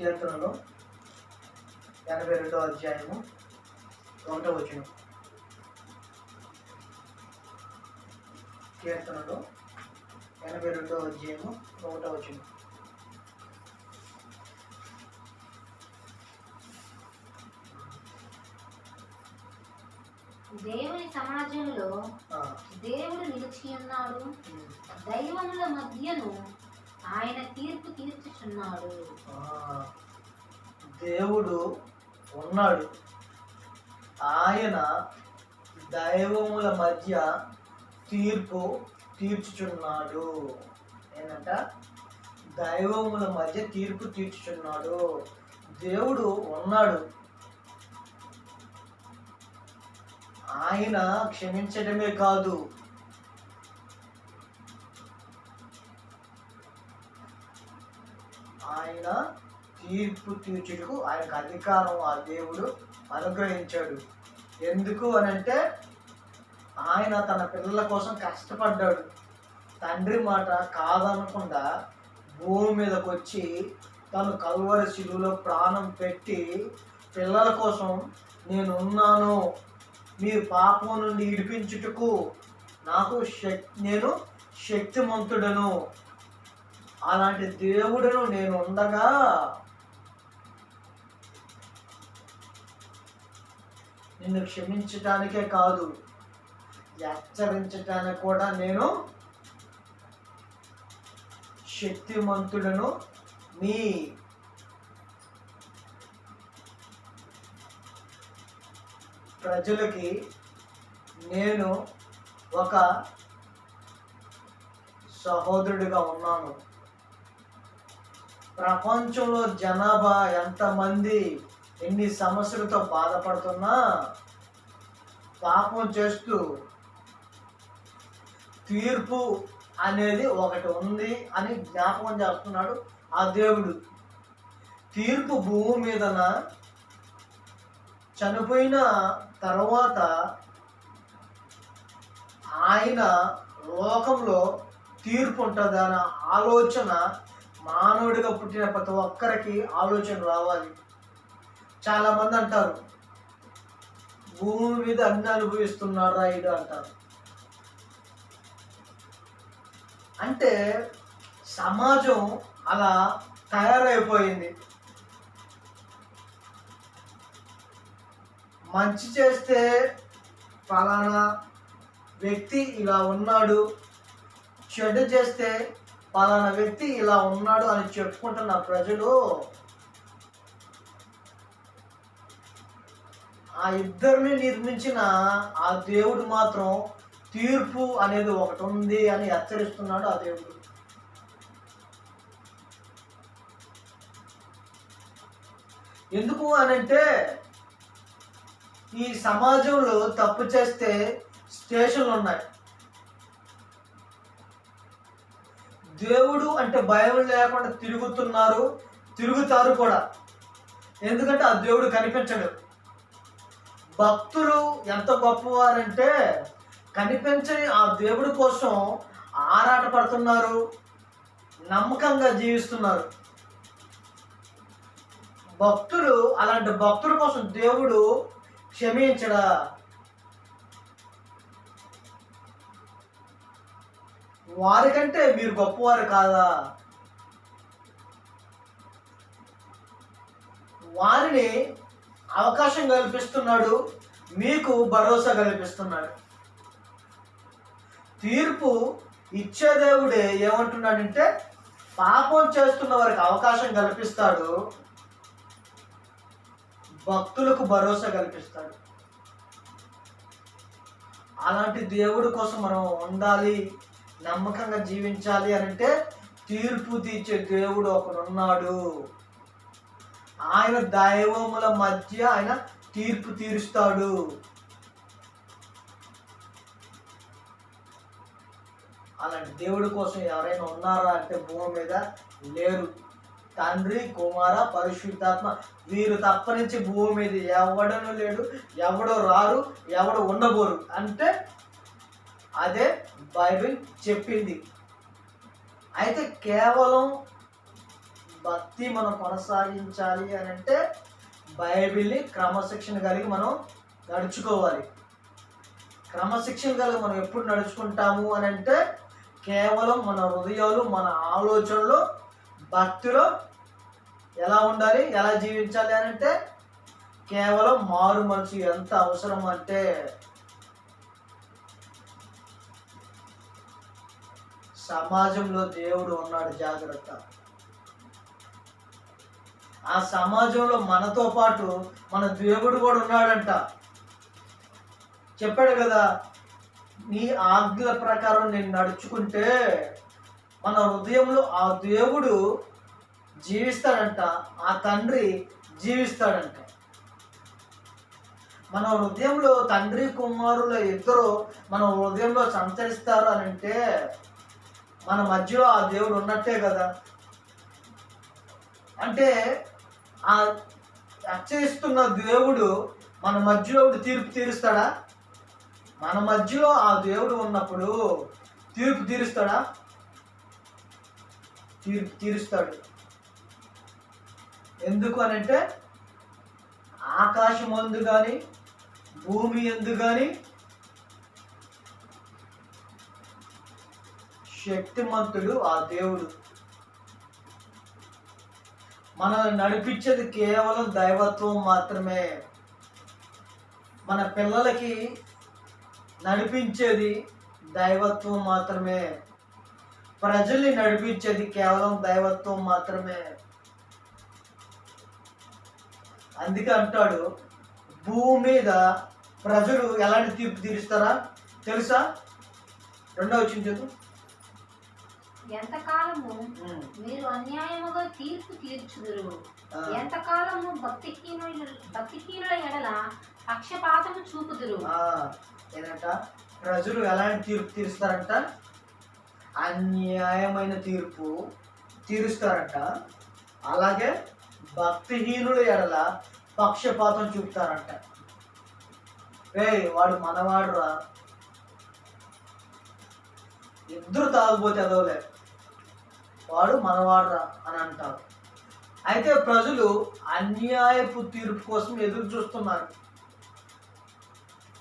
కీర్తనలు ఎనభై రెండో అధ్యాయము ఒకటో వచ్చిన కీర్తనలు ఎనభై రెండో అధ్యాయము ఒకటో వచ్చిన దేవుని సమాజంలో దేవుడు నిలిచి ఉన్నాడు. దైవముల మధ్యను ఆయన తీర్పు తీర్చుచున్నాడు. దేవుడు ఉన్నాడు. ఆయన దైవముల మధ్య తీర్పు తీర్చుచున్నాడు. ఏంటంట? దైవముల మధ్య తీర్పు తీర్చుచున్నాడు. దేవుడు ఉన్నాడు. ఆయన క్షమించడమే కాదు. తీర్పు తీర్చుటకు ఆయనకు అధికారం ఆ దేవుడు అనుగ్రహించాడు. ఎందుకు అని అంటే ఆయన తన పిల్లల కోసం కష్టపడ్డాడు. తండ్రి మాట కాదనకుండా భూమి మీదకి వచ్చి తను కల్వరి శిలువులో ప్రాణం పెట్టి పిల్లల కోసం నేను ఉన్నాను మీరు పాపం నుండి ఇడిపించుటకు నాకు శక్ నేను శక్తిమంతుడను. అలాంటి దేవుడును నేను ఉండగా నిన్ను క్షమించటానికే కాదు. హెచ్చరించటానికి కూడా నేను శక్తిమంతుడను. మీ ప్రజలకి నేను ఒక సహోదరుడిగా ఉన్నాను. ప్రపంచంలో జనాభా ఎంతమంది ఎన్ని సమస్యలతో బాధపడుతున్నా పాపం చేస్తూ తీర్పు అనేది ఒకటి ఉంది అని జ్ఞాపకం చేస్తున్నాడు ఆ దేవుడు. తీర్పు భూమి మీదన చనిపోయిన తర్వాత ఆయన లోకంలో తీర్పు ఉంటుంది అన్న ఆలోచన మానవుడిగా పుట్టిన ప్రతి ఒక్కరికి ఆలోచన రావాలి. చాలామంది అంటారు భూమి మీద అన్ని అనుభవిస్తున్నాడు రాయుడు అంటారు. అంటే సమాజం అలా తయారైపోయింది. మంచి చేస్తే ఫలానా వ్యక్తి ఇలా ఉన్నాడు చెడు చేస్తే పలానా వ్యక్తి ఇలా ఉన్నాడు అని చెప్పుకుంటున్న ప్రజలు ఆ ఇద్దరిని నిర్మించిన ఆ దేవుడు మాత్రం తీర్పు అనేది ఒకటి ఉంది అని హెచ్చరిస్తున్నాడు ఆ దేవుడు. ఎందుకు అనంటే ఈ సమాజంలో తప్పు చేస్తే స్టేషన్లు ఉన్నాయి. దేవుడు అంటే భయం లేకుండా తిరుగుతున్నారు తిరుగుతారు కూడా. ఎందుకంటే ఆ దేవుడు కనిపించడు. భక్తులు ఎంత గొప్పవారంటే కనిపించని ఆ దేవుడి కోసం ఆరాట పడుతున్నారు నమ్మకంగా జీవిస్తున్నారు. భక్తులు అలాంటి భక్తుల కోసం దేవుడు క్షమించడా? వారికంటే మీరు గొప్పవారు కాదా? వారిని అవకాశం కల్పిస్తున్నాడు మీకు భరోసా కల్పిస్తున్నాడు. తీర్పు ఇచ్చే దేవుడే ఏమంటున్నాడంటే పాపం చేస్తున్న వారికి అవకాశం కల్పిస్తాడు భక్తులకు భరోసా కల్పిస్తాడు. అలాంటి దేవుడి కోసం మనం ఉండాలి నమ్మకంగా జీవించాలి అని అంటే తీర్పు తీర్చే దేవుడు ఒకడున్నాడు. ఆయన దైవముల మధ్య ఆయన తీర్పు తీరుస్తాడు. అలాంటి దేవుడి కోసం ఎవరైనా ఉన్నారా అంటే భూమి మీద లేరు. తండ్రి కుమార పరిశుద్ధాత్మ వీరు తప్ప నుంచి భూమి మీద ఎవడను లేడు ఎవడో రారు ఎవడు ఉండబోరు. అంటే అదే బైబిల్ చెప్పింది. అయితే కేవలం భక్తి మనం కొనసాగించాలి అని అంటే బైబిల్ని క్రమశిక్షణ కలిగి మనం నడుచుకోవాలి. క్రమశిక్షణ కలిగి మనం ఎప్పుడు నడుచుకుంటాము అని అంటే కేవలం మన హృదయాలు మన ఆలోచనలు భక్తిలో ఎలా ఉండాలి ఎలా జీవించాలి అని అంటే కేవలం మారు మనసు ఎంత అవసరం అంటే సమాజంలో దేవుడు ఉన్నాడు జాగ్రత్త. ఆ సమాజంలో మనతో పాటు మన దేవుడు కూడా ఉన్నాడంట. చెప్పాడు కదా నీ ఆజ్ఞల ప్రకారం నేను నడుచుకుంటే మన హృదయంలో ఆ దేవుడు జీవిస్తాడంట ఆ తండ్రి జీవిస్తాడంట. మన హృదయంలో తండ్రి కుమారుల ఇద్దరు మన హృదయంలో సంచరిస్తారు అని అంటే మన మధ్యలో ఆ దేవుడు ఉన్నట్టే కదా. అంటే ఆ చేస్తున్న దేవుడు మన మధ్యలో తీర్పు తీరుస్తాడా? మన మధ్యలో ఆ దేవుడు ఉన్నప్పుడు తీర్పు తీరుస్తాడా? తీర్పు తీరుస్తాడు. ఎందుకు అని అంటే ఆకాశం అందు కానీ భూమి ఎందు కానీ శక్తిమంతుడు ఆ దేవుడు. మనల్ని నడిపించేది కేవలం దైవత్వం మాత్రమే. మన పిల్లలకి నడిపించేది దైవత్వం మాత్రమే. ప్రజల్ని నడిపించేది కేవలం దైవత్వం మాత్రమే. అందుకే అంటాడు భూమి మీద ప్రజలు ఎలాంటి తీర్పు తీరుస్తారా? తెలుసా? రెండవ చింతలు ఎంతకాలము మీరు అన్యాయముగా తీర్పు తీర్చుదురు? ఎంతకాలము భక్తిహీనుల భక్తిహీనుల ఎడల పక్షపాతము చూపుదురు? ఏంటంట ప్రజలు ఎలాంటి తీర్పు తీరుస్తారంట? అన్యాయమైన తీర్పు తీరుస్తారంట. అలాగే భక్తిహీనుల ఎడల పక్షపాతం చూపుతారంట. రే వాడు మనవాడురా. ఇద్దరు తాగుపోతే ఎదవలే వాడు మనవాడురా అని అంటారు. అయితే ప్రజలు అన్యాయపు తీర్పు కోసం ఎదురు చూస్తున్నారు.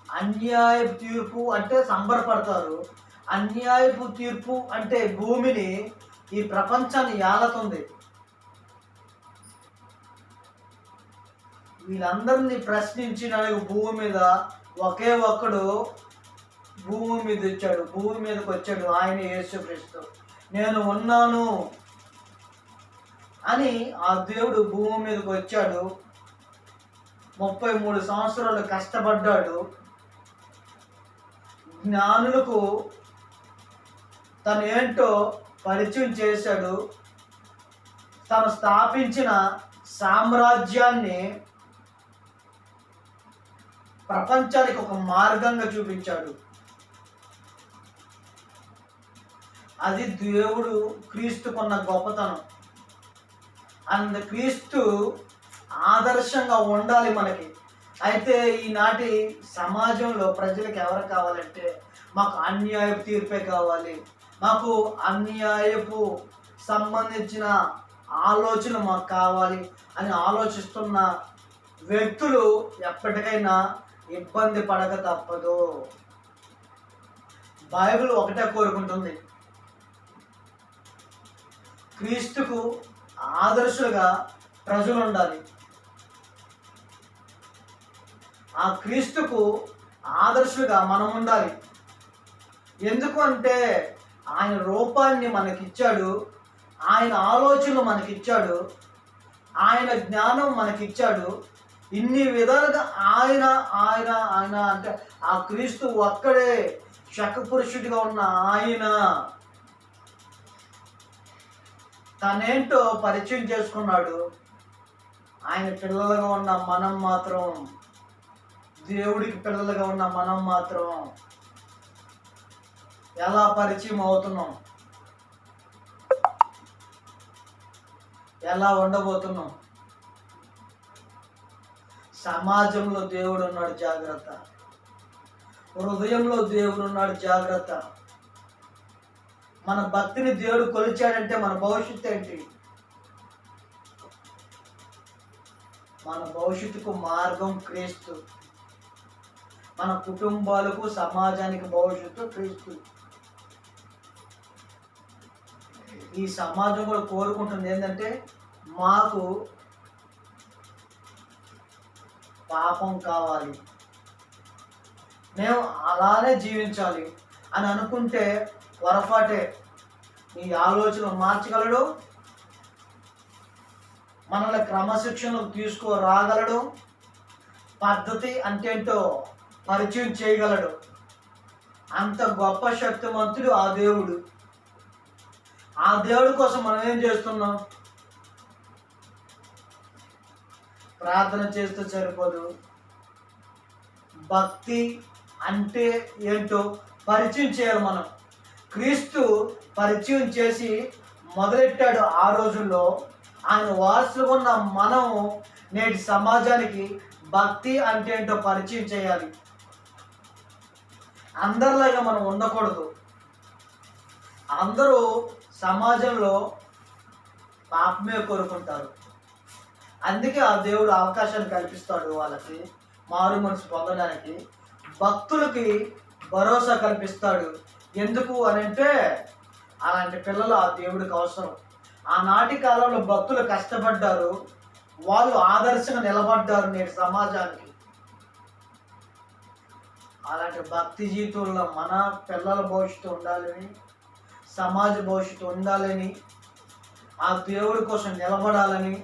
అన్యాయపు తీర్పు అంటే సంబరపడతారు. అన్యాయపు తీర్పు అంటే భూమిని ఈ ప్రపంచాన్ని యాలతుంది. వీళ్ళందరినీ ప్రశ్నించిన భూమి మీద ఒకే ఒక్కడు భూమి మీద వచ్చాడు భూమి మీదకి వచ్చాడు ఆయన యేసుక్రీస్తు. నేను ఉన్నాను అని ఆ దేవుడు భూమి మీదకి వచ్చాడు. ముప్పై మూడు సంవత్సరాలు కష్టపడ్డాడు. జ్ఞానులకు తను ఏంటో పరిచయం చేశాడు. తను స్థాపించిన సామ్రాజ్యాన్ని ప్రపంచానికి ఒక మార్గంగా చూపించాడు. అది దేవుడు క్రీస్తుకున్న గొప్పతనం. అండ్ క్రీస్తు ఆదర్శంగా ఉండాలి మనకి. అయితే ఈనాటి సమాజంలో ప్రజలకు ఎవరు కావాలంటే మాకు అన్యాయపు తీర్పే కావాలి. మాకు అన్యాయపు సంబంధించిన ఆలోచన మాకు కావాలి అని ఆలోచిస్తున్న వ్యక్తులు ఎప్పటికైనా ఇబ్బంది పడక తప్పదు. బైబిల్ ఒకటే కోరుకుంటుంది. క్రీస్తుకు ఆదర్శులుగా ప్రజలు ఉండాలి ఆ క్రీస్తుకు ఆదర్శులుగా మనం ఉండాలి ఎందుకు అంటే ఆయన రూపాన్ని మనకిచ్చాడు ఆయన ఆలోచనలు మనకిచ్చాడు ఆయన జ్ఞానం మనకిచ్చాడు. ఇన్ని విధాలుగా ఆయన ఆయన ఆయన అంటే ఆ క్రీస్తు ఒక్కడే శకపురుషుడిగా ఉన్న ఆయన. తనేంటో పరిచయం చేసుకున్నాడు. ఆయన పిల్లలుగా ఉన్న మనం మాత్రం దేవుడికి పిల్లలుగా ఉన్న మనం మాత్రం ఎలా పరిచయం అవుతున్నాం? ఎలా ఉండబోతున్నాం? సమాజంలో దేవుడు ఉన్నాడు జాగ్రత్త. హృదయంలో దేవుడు ఉన్నాడు జాగ్రత్త. మన భక్తిని దేవుడు కొలిచాడంటే మన భవిష్యత్తు ఏంటి? మన భవిష్యత్తుకు మార్గం క్రీస్తు. మన కుటుంబాలకు సమాజానికి భవిష్యత్తు క్రీస్తు. ఈ సమాజం కూడా కోరుకుంటుంది ఏంటంటే మాకు పాపం కావాలి. మేము అలానే జీవించాలి అని అనుకుంటే పొరపాటే. నీ ఆలోచన మార్చగలడు. మనల్ని క్రమశిక్షణకు తీసుకురాగలడు. పద్ధతి అంటేంటో పరిచయం చేయగలడు. అంత గొప్ప శక్తిమంతుడు ఆ దేవుడు. ఆ దేవుడి కోసం మనం ఏం చేస్తున్నాం? ప్రార్థన చేస్తూ సరిపోదు. భక్తి అంటే ఏంటో పరిచయం చేయాలి మనం. క్రీస్తు పరిచయం చేసి మొదలెట్టాడు ఆ రోజుల్లో. ఆయన వారసులుగా ఉన్న మనం నేటి సమాజానికి భక్తి అంటే ఏంటో పరిచయం చేయాలి. అందరిలాగా మనం ఉండకూడదు. అందరూ సమాజంలో పాపమే కోరుకుంటారు. అందుకే ఆ దేవుడు అవకాశాన్ని కల్పిస్తాడు వాళ్ళకి మారు మనసు పొందడానికి. భక్తులకి భరోసా కల్పిస్తాడు. ఎందుకు అని అంటే అలాంటి పిల్లలు ఆ దేవుడికి అవసరం. ఆనాటి కాలంలో భక్తులు కష్టపడ్డారు. వాళ్ళు ఆదర్శంగా నిలబడ్డారు నేటి సమాజానికి. అలాంటి భక్తి జీవితంలో మన పిల్లల భవిష్యత్తు ఉండాలని సమాజ భవిష్యత్తు ఉండాలని ఆ దేవుడి కోసం నిలబడాలని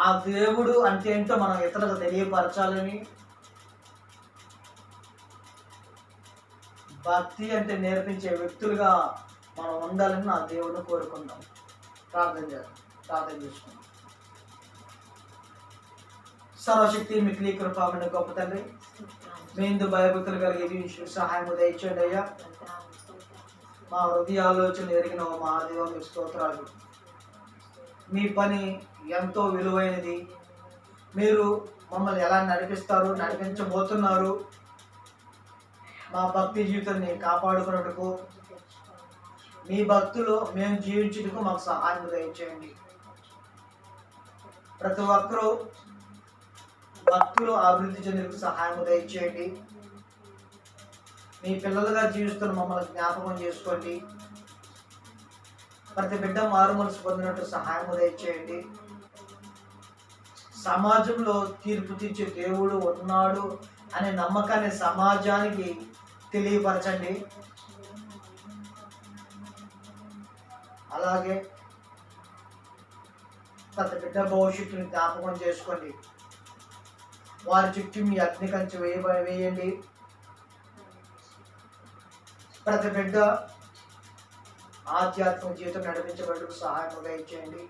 ఆ దేవుడు అంటే ఏంటో మనం ఇతరులకు తెలియపరచాలని భక్తి అంటే నేర్పించే వ్యక్తులుగా మనం ఉండాలని నా దేవుడు కోరుకుందాం. ప్రార్థన చేద్దాం. ప్రార్థన చేసుకుందాం. సర్వశక్తి మిక్లీ కృపామైన గొప్ప తండ్రి మీ ఇందు భయభక్తులు కలిగి విషయం సహాయం దయచేయండి అయ్యా. మా హృదయ ఆలోచన ఎరిగిన మా దేవ మీ స్తోత్రాలు. మీ పని ఎంతో విలువైనది. మీరు మమ్మల్ని ఎలా నడిపిస్తారు నడిపించబోతున్నారు మా భక్తి జీవితాన్ని కాపాడుకున్నట్టుకు మీ భక్తులు మేము జీవించుటకు మాకు సహాయం దయచేయండి. ప్రతి ఒక్కరూ భక్తులు అభివృద్ధి చెందేందుకు సహాయం దయచేయండి. మీ పిల్లలుగా జీవిస్తున్న మమ్మల్ని జ్ఞాపకం చేసుకోండి. ప్రతి బిడ్డ మారు మనసు పొందినట్టు సహాయం దయచేయండి. సమాజంలో తీర్పు తీర్చే దేవుడు ఉన్నాడు అనే నమ్మకాన్ని సమాజానికి తెలియపరచండి. అలాగే పెద్ద బిడ్డ భవిష్యత్తుని జ్ఞాపకం చేసుకోండి. వారి చుట్టూ మీ అగ్ని కంచి వేయ వేయండి. ప్రతి బిడ్డ ఆధ్యాత్మిక జీవితం నడిపించబడుకు సహాయం ఇచ్చేయండి.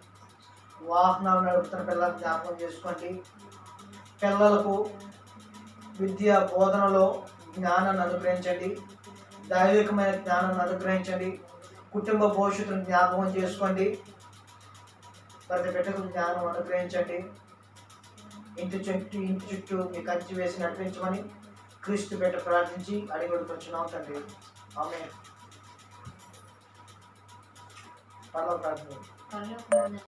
వాహనాలు నడుపుతున్న పిల్లలకు జ్ఞాపకం చేసుకోండి. పిల్లలకు విద్య బోధనలో జ్ఞానాన్ని అనుగ్రహించండి. దైవికమైన జ్ఞానాన్ని అనుగ్రహించండి. కుటుంబ భవిష్యత్తును జ్ఞాపకం చేసుకోండి. ప్రతి బిడ్డకు జ్ఞానం అనుగ్రహించండి. ఇంటి చుట్టూ ఇంటి చుట్టూ మీ కంచి వేసి నడిపించమని క్రీస్తు బిడ్డ ప్రార్థించి అడిగి వచ్చినాం తండ్రి. ఆమె పర్లో ప్రార్థన